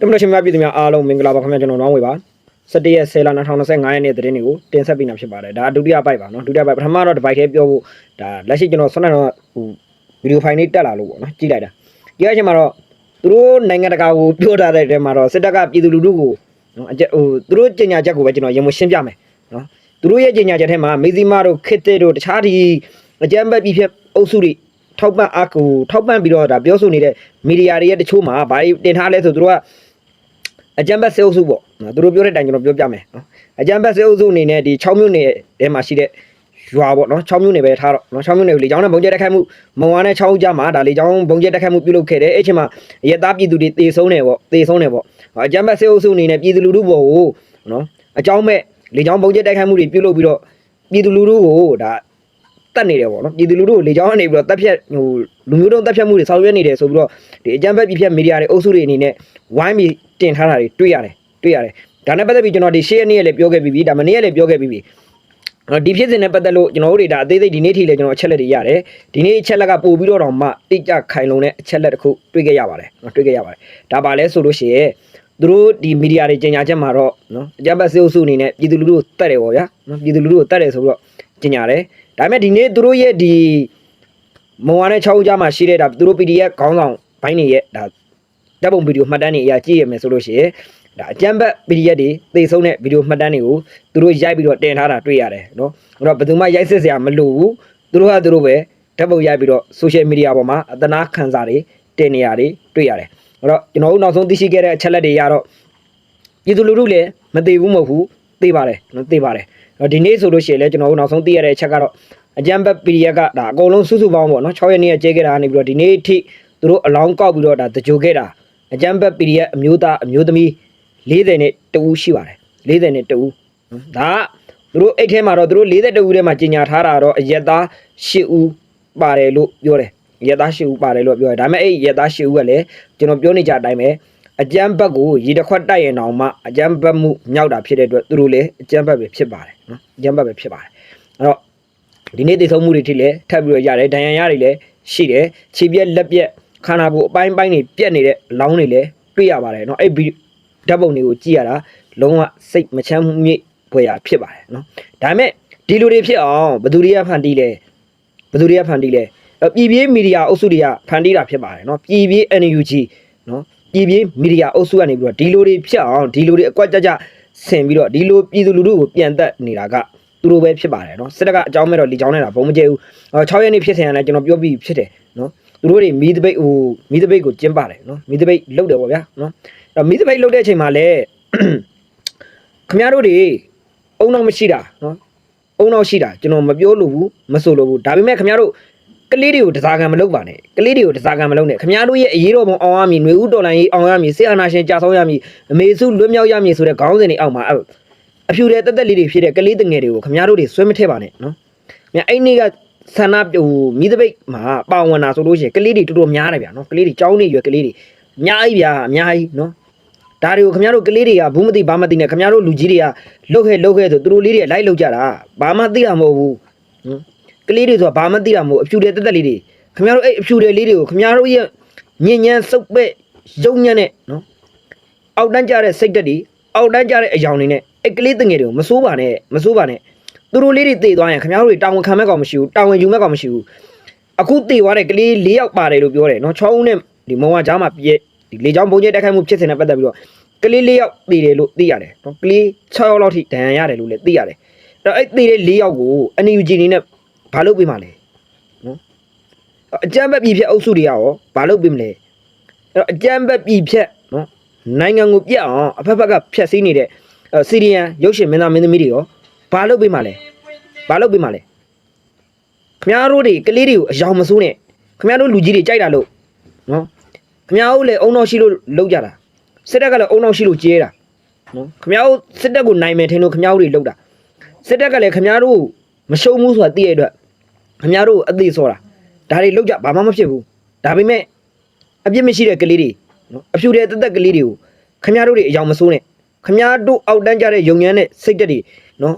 တမလို့ရှင်များပြည်သူများအားလုံးမင်္ဂလာပါခင်ဗျာကျွန်တော်နောင်းဝေပါ17ရက်10လ2025ရက်နေ့သတင်းတွေကိုတင်ဆက်ပေးနေဖြစ်ပါတယ်ဒါဒုတိယပိုက်ပါနော်ဒုတိယပိုက်ပထမတော့ဒီပိုက်ထဲပြောဖို့ဒါလက်ရှိကျွန်တော်ဆွမ်းနေတော့ဟိုဗီဒီယိုဖိုင်လေးတက်လာလို့ပေါ့နော်ကြည့်လိုက်တာဒီအချိန်မှာတော့သူတို့နိုင်ငံတကာကိုပြောထားတဲ့တဲမှာတော့စစ်တပ်ကပြည်သူလူထုကိုနော်အကျဟိုသူတို့ကြေညာချက်ကိုပဲကျွန်တော်ရင်မရှင်းပြမယ်နော်သူတို့ရဲ့ကြေညာချက်ထဲမှာမေဇီမာတို့ခစ်တဲ့တို့တခြားဒီအကြမ်းဖက်ပြည်ဖြစ်အုပ်စုတွေထောက်ပံ့အားကိုထောက်ပံ့ပြီးတော့ဒါပြောဆိုနေတဲ့မီဒီယာတွေရဲ့တချို့မှာဘာတွေတင်ထားလဲဆိုသူတို့က အကြံဘက်စေအုပ်စုပေါ့နော်သူတို့ပြောတဲ့အတိုင်းကျွန်တော်ပြောပြမယ်နော်အကြံဘက်စေအုပ်စုအနေနဲ့ဒီ6မြို့နယ်ထဲမှာရှိတဲ့ရွာပေါ့နော်6မြို့နယ်ပဲထားတော့နော်6မြို့နယ်ကိုလေကြောင်းနဲ့ဘုံကျဲတက်ခိုက်မှုမုံဝါနဲ့6ဦးကြားမှာဒါလေကြောင်းဘုံကျဲတက်ခိုက်မှုပြုလုပ်ခဲ့တယ်အဲ့ချိန်မှာရဲသားပြည်သူတွေတေဆုံးတယ်ပေါ့တေဆုံးတယ်ပေါ့အကြံဘက်စေအုပ်စုအနေနဲ့ပြည်သူလူထုပေါ်ကိုနော်အကြောင်းမဲ့လေကြောင်းဘုံကျဲတက်ခိုက်မှုတွေပြုလုပ်ပြီးတော့ပြည်သူလူထုကိုဒါတတ်နေတယ်ပေါ့နော်ပြည်သူလူထုကိုလေကြောင်းကနေပြီးတော့တက်ဖြတ်ဟို လူမျိုးတုံးတက်ဖြတ်မှုတွေဆောင်ရွက်နေတယ်ဆိုပြီးတော့ဒီအကြံဘက်ပြည်ဖြတ်မီဒီယာတွေအုပ်စုတွေအနေနဲ့ဝိုင်းပြီးတင်ထားတာတွေတွေ့ရတယ်တွေ့ရတယ်ဒါနဲ့ပတ်သက်ပြီးကျွန်တော်ဒီရှေ့ရက်နေ့ရက်လည်းပြောခဲ့ပြီးပြီဒါမနေ့ရက်လည်းပြောခဲ့ပြီးပြီအဲ့တော့ဒီဖြစ်စဉ်နဲ့ပတ်သက်လို့ကျွန်တော်တို့တွေဒါအသေးစိတ်ဒီနေ့ထိလည်းကျွန်တော်အချက်လက်တွေရတယ်ဒီနေ့အချက်လက်ကပို့ပြီးတော့တော့မှတိကျခိုင်လုံတဲ့အချက်လက်တစ်ခုတွေ့ခဲ့ရပါတယ်နော်တွေ့ခဲ့ရပါတယ်ဒါပါလဲဆိုလို့ရှိရင်သူတို့ဒီမီဒီယာတွေကြေညာချက်မှာတော့နော်အကြမ်းဖက်စေအုပ်စုအနေနဲ့ပြည်သူလူထုကိုတတ်တယ်ပေါ့ဗျာနော်ပြည်သူလူထုကိုတတ်တယ်ဆိုပြီးတော့ကြေညာတယ်ဒါပေမဲ့ဒီနေ့သူတို့ရဲ့ဒီ မုံဝါနဲ့6ဦးကြားမှာရှိတဲ့ဒါသူတို့ PDF ခေါင်းဆောင်ဘိုင်းတွေရဲ့ဒါတပ်ပုံဗီဒီယိုမှတ်တမ်းတွေအရာကြည့်ရမယ်ဆိုလို့ရှိရင်ဒါအကြမ်းဖက် PDF တွေသေဆုံးတဲ့ဗီဒီယိုမှတ်တမ်းတွေကိုသူတို့ရိုက်ပြီးတော့တင်ထားတာတွေ့ရတယ်နော်အဲ့တော့ဘယ်သူမှရိုက်စစ်စရာမလိုဘူးသူတို့ကသူတို့ပဲဓာတ်ပုံရိုက်ပြီးတော့ social media ပေါ်မှာအသနာခံစာတွေတင်နေရတယ်တွေ့ရတယ်အဲ့တော့ကျွန်တော်တို့နောက်ဆုံးသိရှိခဲ့တဲ့အချက်လက်တွေကတော့ပြည်သူလူထုလည်းမသေးဘူးမဟုတ်ဘူးသိပါတယ်နော်သိပါတယ်အဲ့တော့ဒီနေ့ဆိုလို့ရှိရင်လည်းကျွန်တော်တို့နောက်ဆုံးသိရတဲ့အချက်ကတော့ အကြံဘက် PDF ကဒါအကုန်လုံးစုစုပေါင်းပေါ့နော်6ရက်နေ့ကကျဲခဲ့တာကနေပြီးတော့ဒီနေ့အထိသူတို့အလောင်းကောက်ပြီးတော့ဒါတကြိုခဲ့တာအကြံဘက် PDF အမျိုးသားအမျိုးသမီး40နဲ့တဦးရှိပါတယ်40နဲ့တဦးနော်ဒါကသူတို့အဲ့ထဲမှာတော့သူတို့40တဦးထဲမှာကြီးညာထားတာတော့အရက်သား10ဦးပါတယ်လို့ပြောတယ်ရက်သား10ဦးပါတယ်လို့ပြောတယ်ဒါပေမဲ့အဲ့ရက်သား10ဦးကလည်းကျွန်တော်ပြောနေကြအတိုင်းပဲအကြမ်းဘက်ကိုရေတစ်ခွက်တိုက်ရင်တောင်မှအကြမ်းဘက်မှုမြောက်တာဖြစ်တဲ့အတွက်သူတို့လည်းအကြမ်းဘက်ပဲဖြစ်ပါတယ်နော်အကြမ်းဘက်ပဲဖြစ်ပါတယ်အဲ့တော့ ဒီနေ့တည်ဆုံးမှုတွေထိလည်းထပ်ပြီးတော့ရတယ်ဒဏ်ရာရတွေလည်းရှိတယ်ခြေပြက်လက်ပြက်ခန္ဓာကိုယ်အပိုင်းပိုင်းတွေပြက်နေတဲ့အလောင်းတွေလည်းတွေ့ရပါတယ်နော်အဲ့ဗီဓာတ်ပုံတွေကိုကြည့်ရတာလုံးဝစိတ်မချမ်းမြေ့ဖွယ်ရာဖြစ်ပါတယ်နော်ဒါပေမဲ့ဒီလိုတွေဖြစ်အောင်ဘယ်သူတွေကဖန်တီးလဲဘယ်သူတွေကဖန်တီးလဲအဲ့ပြည်ပြေးမီဒီယာအုပ်စုတွေကဖန်တီးတာဖြစ်ပါတယ်နော်ပြည်ပြေး NUG နော်ပြည်ပြည်မီဒီယာအုပ်စုကနေပြီးတော့ဒီလိုတွေဖြစ်အောင်ဒီလိုတွေအကွက်ကြကြဆင်ပြီးတော့ဒီလိုပြည်သူလူထုကိုပြန်တက်နေတာက သူတို့ပဲဖြစ်ပါတယ်နော်စစ်တပ်ကအကြောင်းမဲ့တော့လီချောင်းနေတာဘုံမကျဲဘူး6ရက်နေ့ဖြစ်စဉ်ကလည်းကျွန်တော်ပြောပြီးဖြစ်တယ်နော်သူတို့တွေမီးတပိတ်ဟိုမီးတပိတ်ကိုကျင်းပါတယ်နော်မီးတပိတ်လုတ်တယ်ပေါ့ဗျာနော်အဲ့တော့မီးတပိတ်လုတ်တဲ့အချိန်မှာလည်းခမရတို့တွေအုံတော့မရှိတာနော်အုံတော့ရှိတာကျွန်တော်မပြောလို့ဘူးမဆိုလို့ဘူးဒါပေမဲ့ခမရတို့ကလေးတွေကိုတစားကံမလုပ်ပါနဲ့ကလေးတွေကိုတစားကံမလုပ်နဲ့ခမရတို့ရဲ့အရေးတော်ပုံအောင်ရမည်ຫນွေဦးတော်လိုင်းရေးအောင်ရမည်စစ်အာဏာရှင်ကြာဆုံးရမည်အမေစုလွတ်မြောက်ရမည်ဆိုတဲ့ခေါင်းစဉ်တွေအောက်မှာ အဲ့အဖြူတဲ့တက်တက်လေးတွေဖြစ်တဲ့ကလေးတငယ်တွေကိုခမရတို့တွေဆွဲမထည့်ပါနဲ့နော်မြအဲ့နေ့ကဆန္ဒဟိုမိသပိတ်မှာပါဝင်တာဆိုလို့ရှိရင်ကလေးတွေတော်တော်များတယ်ဗျာနော်ကလေးတွေကြောင်းနေရွယ်ကလေးတွေအများကြီးဗျာအများကြီးနော်ဒါတွေကိုခမရတို့ကလေးတွေကဘူးမသိဘာမသိနဲ့ခမရတို့လူကြီးတွေကလှုပ်ခဲလှုပ်ခဲဆိုသူတို့လေးတွေလိုက်လှုပ်ကြတာဘာမှသိတာမဟုတ်ဘူးဟမ်ကလေးတွေဆိုတာဘာမှသိတာမဟုတ်အဖြူတွေတက်တက်လေးတွေခင်ဗျားတို့အဲ့အဖြူတွေလေးတွေကိုခင်ဗျားတို့ရဲ့ညဉ့်ညမ်းစုပ်ပဲ့ရုံညံ့နဲ့နော်အောက်တန်းကြတဲ့စိတ်တက်တွေအောက်တန်းကြတဲ့အယောင်တွေနဲ့ အဲ့ကလေးတငယ်တွေကိုမစိုးပါနဲ့မစိုးပါနဲ့သူတို့လေးတွေတေသွားရင်ခင်ဗျားတို့တွေတာဝန်ခံမဲ့ကောင်မရှိဘူးတာဝန်ယူမဲ့ကောင်မရှိဘူးအခုတေသွားတဲ့ကလေး၄ယောက်ပါတယ်လို့ပြောတယ်နော်6ဦးနဲ့ဒီမောင်ဝါကြားမှာပြည့်ဒီလေချောင်းပုံကျဲတက်ခိုက်မှုဖြစ်စဉ်နဲ့ပတ်သက်ပြီးတော့ကလေး၄ယောက်တေတယ်လို့သိရတယ်နော်ကလေး6ယောက်လောက်ထိဒဏ်ရာရတယ်လို့လည်းသိရတယ်အဲ့တော့အဲ့တေတဲ့၄ယောက်ကိုအန်ယူဂျီနေနဲ့ဘာလုပ်ပေးမှာလဲနော်အကြမ်းဘက်ပြည်ဖြတ်အုပ်စုတွေကရောဘာလုပ်ပေးမလဲအဲ့တော့အကြမ်းဘက်ပြည်ဖြတ်နော်နိုင်ငံကိုပြတ်အောင်အဖက်ဖက်ကဖြတ်စည်းနေတဲ့ စီရီယန်ရုပ်ရှင်မင်းသားမင်းသမီးတွေရောဘာလုပ်ပေးမှာလဲဘာလုပ်ပေးမှာလဲခင်ဗျားတို့တွေကလေးတွေကိုအယောင်မစိုးနဲ့ခင်ဗျားတို့လူကြီးတွေကြိုက်တာလို့နော်ခင်ဗျားတို့လည်းအုံတော်ရှိလို့လောက်ကြတာစစ်တပ်ကလည်းအုံတော်ရှိလို့ကျဲတာနော်ခင်ဗျားတို့စစ်တပ်ကိုနိုင်မယ်ထင်လို့ခင်ဗျားတို့တွေလောက်တာစစ်တပ်ကလည်းခင်ဗျားတို့မရှုံးဘူးဆိုတာသိရတဲ့အတွက်ခင်ဗျားတို့အသေးစောတာဒါတွေလောက်ကြဘာမှမဖြစ်ဘူးဒါပေမဲ့အပြစ်မရှိတဲ့ကလေးတွေနော်အဖြူတဲ့တက်တက်ကလေးတွေကိုခင်ဗျားတို့တွေအယောင်မစိုးနဲ့ ခင်ဗျားတို့အောက်တန်းကြတဲ့ယုံညမ်းတဲ့စိတ်တက်တွေနော်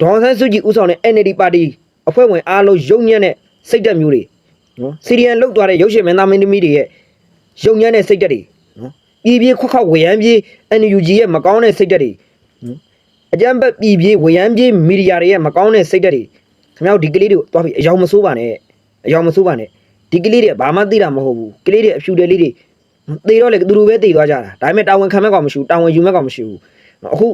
ဒေါ်ဆန်းစုကြည်ဥဆောင်တဲ့ NLD ပါတီအဖွဲ့ဝင်အားလုံးယုံညမ်းတဲ့စိတ်တက်မျိုးတွေနော်စီရီယန်လောက်သွားတဲ့ရုပ်ရှင်မင်းသားမင်းသမီးတွေရဲ့ယုံညမ်းတဲ့စိတ်တက်တွေနော်ပြည်ပြေခွက်ခွက်ဝရမ်းပြေ NUG ရဲ့မကောင်းတဲ့စိတ်ဓာတ်တွေနော်အကြမ်းဖက်ပြည်ပြေဝရမ်းပြေမီဒီယာတွေရဲ့မကောင်းတဲ့စိတ်ဓာတ်တွေခင်ဗျားတို့ဒီကလေးတွေကိုတွားပြီးအယောင်မဆိုးပါနဲ့အယောင်မဆိုးပါနဲ့ဒီကလေးတွေဘာမှသိတာမဟုတ်ဘူးကလေးတွေအဖြူတယ်လေးတွေ သေတော့လေသူတို့ပဲသေသွားကြတာဒါပေမဲ့တာဝန်ခံမဲ့ကောင်မရှိဘူးတာဝန်ယူမဲ့ကောင်မရှိဘူးနော်အခု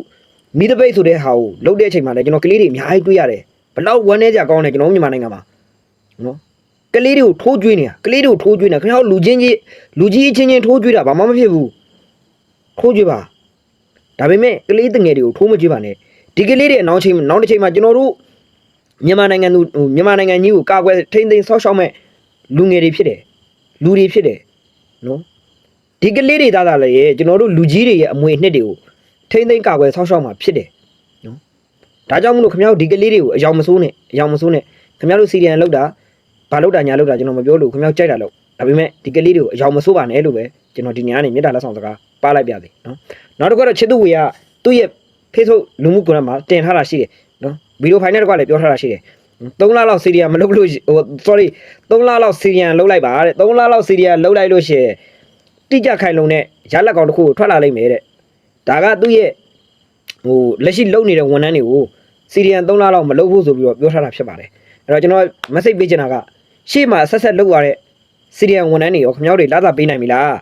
မိတပိတ်ဆိုတဲ့ဟာကိုလှုပ်တဲ့အချိန်မှာလည်းကျွန်တော်ကလေးတွေအများကြီးတွေ့ရတယ်ဘလောက်ဝမ်းနေကြကောင်းတယ်ကျွန်တော်မြန်မာနိုင်ငံမှာနော်ကလေးတွေကိုထိုးကျွေးနေတာကလေးတွေကိုထိုးကျွေးနေတာခင်ဗျားတို့လူချင်းကြီးလူကြီးအချင်းချင်းထိုးကျွေးတာဘာမှမဖြစ်ဘူးထိုးကျွေးပါဒါပေမဲ့ကလေးတငယ်တွေကိုထိုးမကျွေးပါနဲ့ဒီကလေးတွေအနောက်ချိန်နောက်တစ်ချိန်မှာကျွန်တော်တို့မြန်မာနိုင်ငံသူဟိုမြန်မာနိုင်ငံကြီးကိုကာကွယ်ထိန်းသိမ်းဆောက်ရှောက်မဲ့လူငယ်တွေဖြစ်တယ်လူတွေဖြစ်တယ်နော် ဒီကလေးတွေသားသားလည်းရဲ့ကျွန်တော်တို့လူကြီးတွေရဲ့အမွေအနှစ်တွေကိုထိန်းသိမ်းကာကွယ်ဆောက်ရှောက်မှာဖြစ်တယ်နော်ဒါကြောင့်မလို့ခင်ဗျားတို့ဒီကလေးတွေကိုအယောင်မဆိုးနဲ့အယောင်မဆိုးနဲ့ခင်ဗျားတို့စီရီယန်လောက်တာဘာလို့တာညာလို့တာကျွန်တော်မပြောလို့ခင်ဗျားကြိုက်တာလို့ဒါပေမဲ့ဒီကလေးတွေကိုအယောင်မဆိုးပါနဲ့လို့ပဲကျွန်တော်ဒီညနေမြေတားလက်ဆောင်စကားပါလိုက်ပြသေးနော်နောက်တစ်ခုကတော့ချစ်သူဝေကသူ့ရဲ့ Facebook လူမှုကွန်ရက်မှာတင်ထားတာရှိတယ်နော်ဗီဒီယိုဖိုင်နဲ့တကွလည်းပြောထားတာရှိတယ်3လလောက်စီရီယာမလုပ်လို့ဟို sorry 3လလောက်စီရီယာလုပ်လိုက်ပါတဲ့3လလောက်စီရီယာလုပ်လိုက်လို့ရှိရင် တိကျခိုင်လုံတဲ့ရလက်ကောင်တစ်ခုကိုထွက်လာလိမ့်မယ်တဲ့ဒါကသူ့ရဲ့ဟိုလက်ရှိလုပ်နေတဲ့ဝန်ထမ်းတွေကိုစီရီယန်3လလောက်မလုပ်ဖို့ဆိုပြီးတော့ပြောထားတာဖြစ်ပါတယ်အဲ့တော့ကျွန်တော် message ပေးချင်တာကရှေ့မှာဆက်ဆက်လုပ်ရတဲ့စီရီယံဝန်ထမ်းတွေရောခမောက်တွေလာသာပေးနိုင်ပြီလား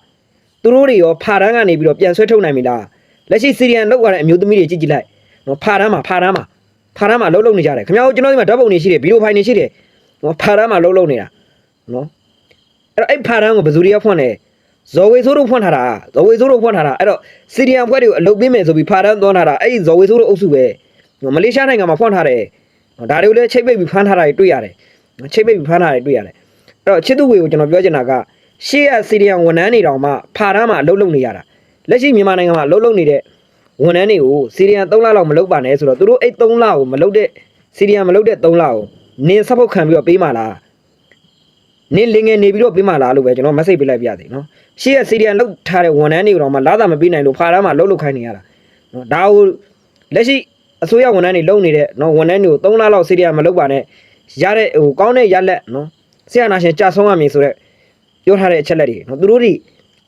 သူတို့တွေရောဖာတန်းကနေပြီးတော့ပြန်ဆွဲထုတ်နိုင်ပြီလားလက်ရှိစီရီယံလုပ်ရတဲ့အမျိုးသမီးတွေကြည့်ကြည့်လိုက်နော်ဖာတန်းမှာဖာတန်းမှာဖာတန်းမှာလှုပ်လှုပ်နေကြတယ်ခမောက်ကျွန်တော်ဒီမှာဓာတ်ပုံတွေရှိတယ်ဗီဒီယိုဖိုင်တွေရှိတယ်နော်ဖာတန်းမှာလှုပ်လှုပ်နေတာနော်အဲ့တော့အဲ့ဖာတန်းကိုဘယ်သူတွေကဖွင့်လဲ ဇော်ဝေဆိုးတို့ဖွင့်ထားတာဇော်ဝေဆိုးတို့ဖွင့်ထားတာအဲ့တော့စီရီယံဖွဲ့တွေကိုအလုပ်ပေးမယ်ဆိုပြီးဖာတန်းသွန်းထားတာအဲ့ဒီဇော်ဝေဆိုးတို့အုပ်စုပဲနော်မလေးရှားနိုင်ငံမှာဖွင့်ထားတယ်နော်ဒါတွေကိုလည်းချိတ်ပိတ်ပြီးဖမ်းထားတာတွေတွေ့ရတယ်နော်ချိတ်ပိတ်ပြီးဖမ်းထားတာတွေတွေ့ရတယ်အဲ့တော့ချစ်သူဝေကိုကျွန်တော်ပြောချင်တာကရှေ့ရစီရီယံဝန်ထမ်းတွေတောင်မှဖာတန်းမှာအလုပ်လုပ်နေရတာလက်ရှိမြန်မာနိုင်ငံမှာအလုပ်လုပ်နေတဲ့ဝန်ထမ်းတွေကိုစီရီယံ3လလောက်မလုပ်ပါနဲ့ဆိုတော့သူတို့အဲ့3လကိုမလုပ်တဲ့စီရီယံမလုပ်တဲ့3လကိုနင်းဆက်ဖို့ခံပြီးတော့ပေးမှလား နင်းလင်ငယ်နေပြီးတော့ပေးမှလားလို့ပဲကျွန်တော် message ပေးလိုက်ပြသေးနော်ရှေ့ရစီရီယံလုပ်ထားတဲ့ဝန်ထမ်းတွေတောင်မှလာတာမပေးနိုင်လို့ဖာတန်းမှာလုပ်လုပ်ခိုင်းနေရတာနော်ဒါကိုလက်ရှိအစိုးရဝန်ထမ်းတွေလုပ်နေတဲ့နော်ဝန်ထမ်းတွေကို3လလောက်စီရီယံမလုပ်ပါနဲ့ရတဲ့ဟိုကောင်းတဲ့ရလက်နော်ဆရာနာရှင်ကြာဆုံးရမည်ဆိုတော့ပြောထားတဲ့အချက်လက်တွေနော်သူတို့တွေ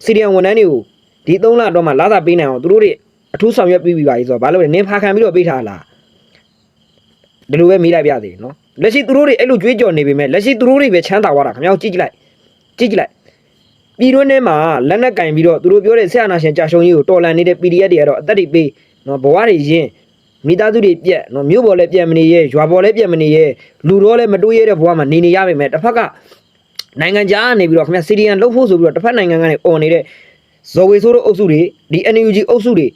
စီရီယံဝန်ထမ်းတွေကိုဒီ3လတော့မှလာသာပေးနိုင်အောင်သူတို့တွေအထူးဆောင်ရွက်ပြီးပြီပါကြီးဆိုတော့ဘာလို့လဲနင်းဖာခံပြီးတော့ပေးထားလားဒီလိုပဲမေးလိုက်ပြသေးနော် လက်ရှိသူတို့တွေအဲ့လိုကြွေးကြော်နေပေမဲ့လက်ရှိသူတို့တွေပဲချမ်းသာသွားတာခင်ဗျားကြည့်ကြည့်လိုက်ကြည့်ကြည့်လိုက်ပြည်တွင်းထဲမှာလက်နက်ကင်ပြီးတော့သူတို့ပြောတဲ့ဆရာနာရှင်ကြာရှုံးကြီးကိုတော်လန်နေတဲ့ PDF တွေကတော့အသက်တွေပေးနော်ဘဝတွေရင်းမိသားစုတွေပြက်နော်မြို့ပေါ်လည်းပြက်မနေရဲရွာပေါ်လည်းပြက်မနေရဲလူတော့လည်းမတွေးရတဲ့ဘဝမှာနေနေရပါမယ်တစ်ဖက်ကနိုင်ငံခြားကနေပြီးတော့ခင်ဗျစီရီယန်လှုပ်ဖို့ဆိုပြီးတော့တစ်ဖက်နိုင်ငံကနေអော်နေတဲ့ဇော်ဝေဆိုးတို့အုပ်စုတွေဒီ NUG အုပ်စုတွေ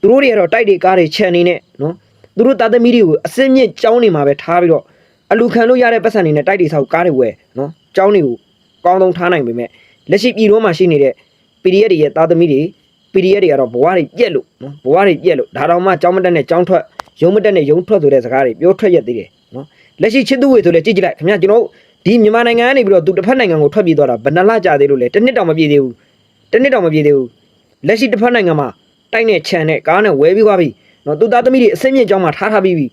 သူတို့တွေကတော့တိုက်တွေကားတွေခြံနေနဲ့နော်သူတို့တာသမီတွေကိုအစင်းမြင့်ကြောင်းနေမှာပဲထားပြီးတော့ အလူခံလို့ရတဲ့ပတ်စံတွေနဲ့တိုက်တွေဆောက်ကားတွေဝယ်နော်ကြောင်းတွေကိုကောင်းဆုံးထားနိုင်ပေမဲ့လက်ရှိပြည်တော်မှာရှိနေတဲ့ PDF တွေရဲ့တာသမီတွေ PDF တွေကတော့ဘဝတွေပြက်လို့နော်ဘဝတွေပြက်လို့ဒါတော့မှကြောင်းမတက်နဲ့ကြောင်းထွက်ရုံမတက်နဲ့ရုံထွက်ဆိုတဲ့စကားတွေပြောထွက်ရက်သေးတယ်နော်လက်ရှိချစ်သူဝေဆိုလဲကြည့်ကြည့်လိုက်ခင်ဗျာကျွန်တော်တို့ဒီမြန်မာနိုင်ငံကနေပြီးတော့သူတစ်ဖက်နိုင်ငံကိုထွက်ပြေးသွားတာဘယ်နှလကြာသေးလို့လဲတစ်နှစ်တောင်မပြည့်သေးဘူးတစ်နှစ်တောင်မပြည့်သေးဘူးလက်ရှိတစ်ဖက်နိုင်ငံမှာတိုက်နဲ့ခြံနဲ့ကားနဲ့ဝဲပြီးသွားပြီနော်သူသားသမီးတွေအစင်းမြင့်ကြောင်းမှာထားထားပြီးပြီ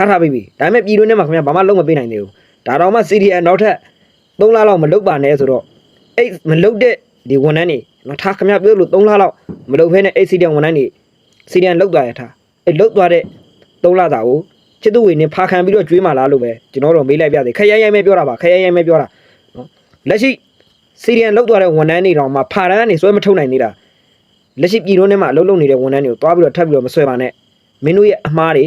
ထားထားပြီးပြီဒါပေမဲ့ပြည်တွင်းထဲမှာခင်ဗျာဘာမှလုံးမပေးနိုင်သေးဘူးဒါတော့မှ CDN နောက်ထပ်3လလောက်မလုပ်ပါနဲ့ဆိုတော့အဲ့မလုပ်တဲ့ဒီဝန်ထမ်းတွေနော်ထားခင်ဗျာပြောလို့3လလောက်မလုပ်ဖဲနဲ့အဲ့ CDN ဝန်ထမ်းတွေ CDN လောက်သွားရထားအဲ့လောက်သွားတဲ့3လတာကိုချစ်သူဝေနေဖာခံပြီးတော့ကျွေးမှလားလို့ပဲကျွန်တော်တို့မေးလိုက်ပြသေးခရရိုင်းမဲပြောတာပါခရရိုင်းမဲပြောတာနော်လက်ရှိစီရီယန်လောက်သွားတဲ့ဝန်ထမ်းတွေတောင်မှဖာရန်ကနေဆွဲမထုတ်နိုင်နေတာလက်ရှိပြည်တွင်းထဲမှာအလုပ်လုပ်နေတဲ့ဝန်ထမ်းတွေကိုတွားပြီးတော့ထပ်ပြီးတော့မဆွဲပါနဲ့မင်းတို့ရဲ့အမားတွေ